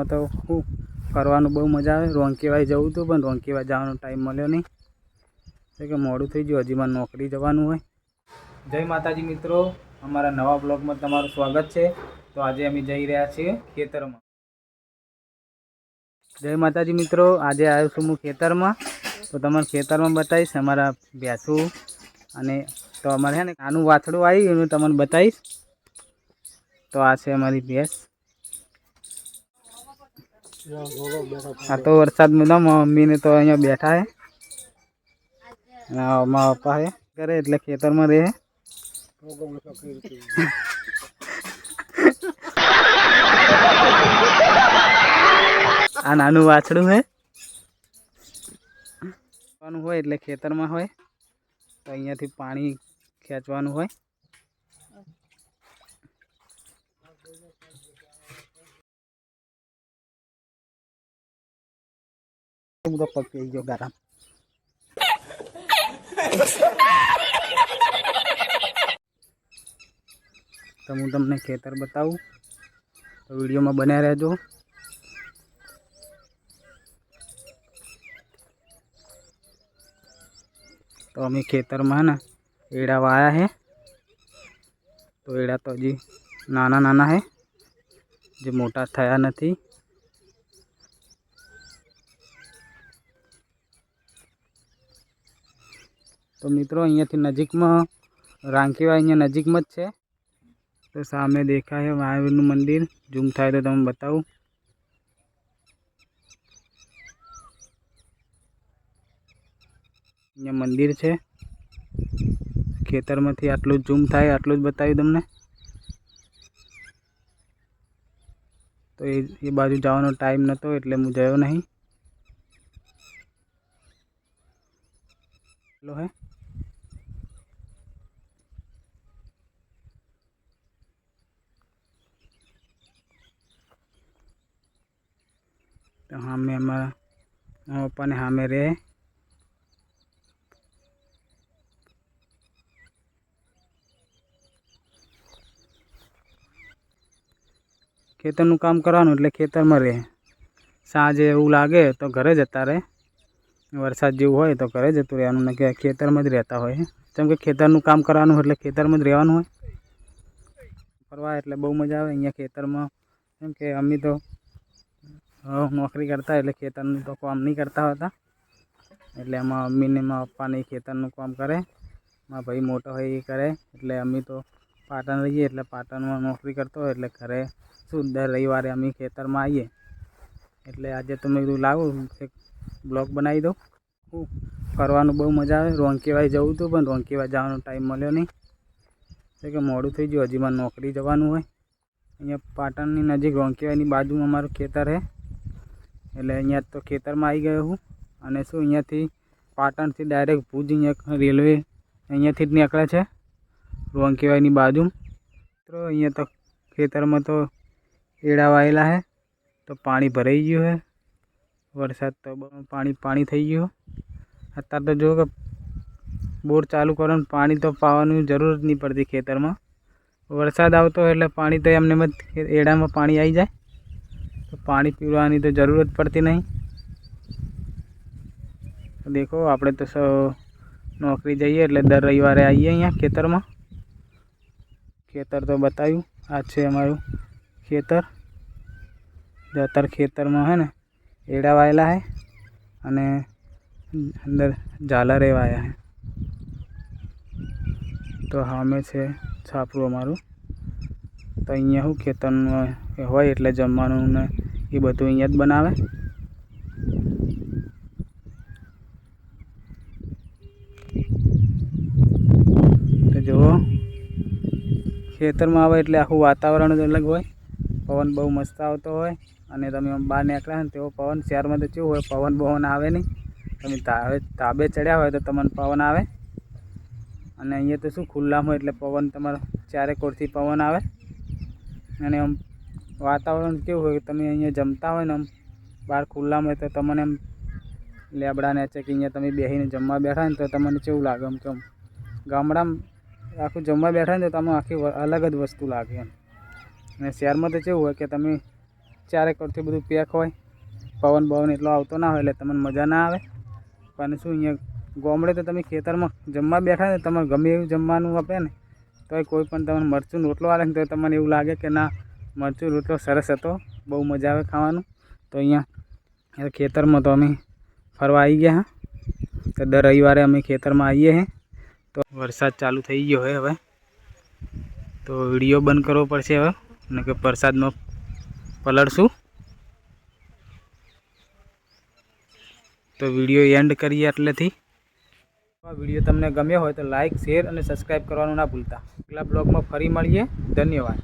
ખેતરમાં તો શું ફરવાનું બહુ મજા આવે. રોંકીવાય જવું હતું પણ રોંકીવાય જવાનો ટાઈમ મળ્યો નહીં. એટલે કે મોડું થઈ ગયું, હજી મારે નોકરી જવાનું હોય. જય માતાજી મિત્રો, અમારા નવા બ્લોગમાં તમારું સ્વાગત છે. તો આજે અમે જઈ રહ્યા છીએ ખેતરમાં. જય માતાજી મિત્રો, આજે આવ્યો છું હું ખેતરમાં. તો તમારે ખેતરમાં બતાવીશ, અમારા ભેંસું અને તો અમારે છે ને આનું વાછડું આવી એનું તમને બતાવીશ. તો આ છે અમારી ભેંસ. આ તો વરસાદમાં ના મમ્મીને તો અહીંયા બેઠા હે. મા પપ્પા હે. કરે એટલે ખેતરમાં રહે. આ નાનું વાછડું હે. હોય એટલે ખેતરમાં હોય. તો અહીંયાથી પાણી ખેંચવાનું હોય. બધો પગ પી ગયો ગરમ તો હું તમને ખેતર બતાવું તો વિડીયોમાં બન્યા રહેજો તો અમે ખેતરમાં હે ને એડા વાયા હે તો એડા તો હજી નાના નાના હે જે મોટા થયા નથી તો મિત્રો, અહીંયાથી નજીકમાં રાંકીવા અહીંયા નજીકમાં જ છે. તો સામે દેખાય મહાવીરનું મંદિર. ઝૂમ થાય તો તમે બતાવું. અહીંયા મંદિર છે. ખેતરમાંથી આટલું જ ઝૂમ થાય, આટલું જ બતાવ્યું તમને. તો એ એ બાજુ જવાનો ટાઈમ નહોતો એટલે હું ગયો નહીં. લો હે. તો સામે અમારા મારા પપ્પાને સામે રહે ખેતરનું કામ કરવાનું એટલે ખેતરમાં રહે સાંજે એવું લાગે તો ઘરે જતા રહે વરસાદ જેવું હોય તો ઘરે જતું રહેવાનું ને કે ખેતરમાં જ રહેતા હોય કેમ કે ખેતરનું કામ કરવાનું એટલે ખેતરમાં જ રહેવાનું હોય ફરવા એટલે બહુ મજા આવે અહીંયા ખેતરમાં કેમ કે અમે તો અ, નોકરી કરતા એટલે ખેતરનું તો કામ નહીં કરતા હોતા. એટલે એમાં મમ્મીને મારા પપ્પાને ખેતરનું કામ કરે. મારા ભાઈ મોટો હોય એ કરે. એટલે અમે તો પાટણ રહીએ, એટલે પાટણમાં નોકરી કરતો હોય એટલે ઘરે શું દર રવિવારે અમે ખેતરમાં આવીએ. એટલે આજે તો મેં કીધું, લાવું, એક બ્લોગ બનાવી દઉં. હું ફરવાનું બહુ મજા આવે. રોંકીવાય જવું હતું પણ રોંકીવાય જવાનો ટાઈમ મળ્યો નહીં. એટલે કે મોડું થઈ ગયું, હજી મારે નોકરી જવાનું હોય. અહીંયા પાટણની નજીક રોંકીવાયની બાજુમાં અમારું ખેતર છે એટલે અહીંયા તો ખેતરમાં આવી ગયો હું. અને શું, અહીંયાથી પાટણથી ડાયરેક્ટ ભુજ અહીંયા રેલવે અહીંયાથી જ નીકળે છે. રોંકીવાયની બાજુ. તો અહીંયા તો ખેતરમાં તો એડા વાયેલા છે તો પાણી ભરાઈ ગયું છે વરસાદ તો પાણી પાણી થઈ ગયું. અત્યારે તો જો કે બોર ચાલુ કરવાનું, પાણી તો પાવાની જરૂર જ નહીં પડતી ખેતરમાં. વરસાદ આવતો એટલે પાણી તો એમને એમ એડામાં પાણી આવી જાય. તો પાણી પીવાની તો જરૂર જ પડતી નહીં. દેખો, આપણે તો સૌ, નોકરી જઈએ એટલે દર રવિવારે આવીએ અહીંયા ખેતરમાં. ખેતર તો બતાવ્યું, આ છે અમારું ખેતર. જો ખેતરમાં હે ને, એડા વાયેલા હે અને અંદર ઝાલરે વાયા હે. તો સામે છે છાપરું અમારું. તો અહીંયા શું ખેતરનું હોય? એટલે જમવાનું ને એ બધું અહીંયા જ બનાવે? તો જુઓ, ખેતરમાં આવે એટલે આખું વાતાવરણ જ અલગ હોય. પવન બહુ મસ્ત આવતો હોય. અને તમે બહાર નીકળ્યા ને તેવો પવન, શહેરમાં તો કેવું હોય, પવન, બવન આવે નહીં. તમે તાવે, તાબે ચડ્યા હોય તો તમને પવન આવે. અને અહીંયા તો શું ખુલ્લામાં એટલે પવન તમારો ચારે કોરથી પવન આવે. અને આમ વાતાવરણ કેવું હોય તમે અહીંયા જમતા હોય ને આમ બહાર ખુલ્લામાં તો તમને એમ લેબડા છે કે અહીંયા તમે બેસીને જમવા બેઠા ને તો તમને કેવું લાગે આમ કે આમ ગામડામાં આખું જમવા બેઠા ને તો તમે આખી અલગ જ વસ્તુ લાગે એમ. અને શહેરમાં તો કેવું હોય કે તમે ચારે કોરથી બધું પેક હોય, પવન બવન એટલો આવતો ના હોય એટલે તમને મજા ના આવે. પણ શું અહીંયા ગામડે તો તમે ખેતરમાં જમવા બેઠા ને તમારે ગમે એવું જમવાનું આપે ને તોય કોઈ પણ તમને મરચું રોટલો આવે ને તો તમને એવું લાગે કે ના, મરચું રોટલો સરસ હતો, બહુ મજા આવે ખાવાનું. તો અહીંયા ખેતરમાં તો અમે ફરવા આવી ગયા તો દર રવિવારે અમે ખેતરમાં આવીએ હે. તો વરસાદ ચાલુ થઈ ગયો હોય હવે. તો વીડિયો બંધ કરવો પડશે હવે, અને કે વરસાદમાં પલળશું. તો વીડિયો એન્ડ કરીએ એટલેથી આ વીડિયો તમને ગમ્યો હોય તો લાઇક શેર અને સબસ્ક્રાઈબ કરવાનું ના ભૂલતા. આગલા બ્લોગમાં ફરી મળીએ. ધન્યવાદ.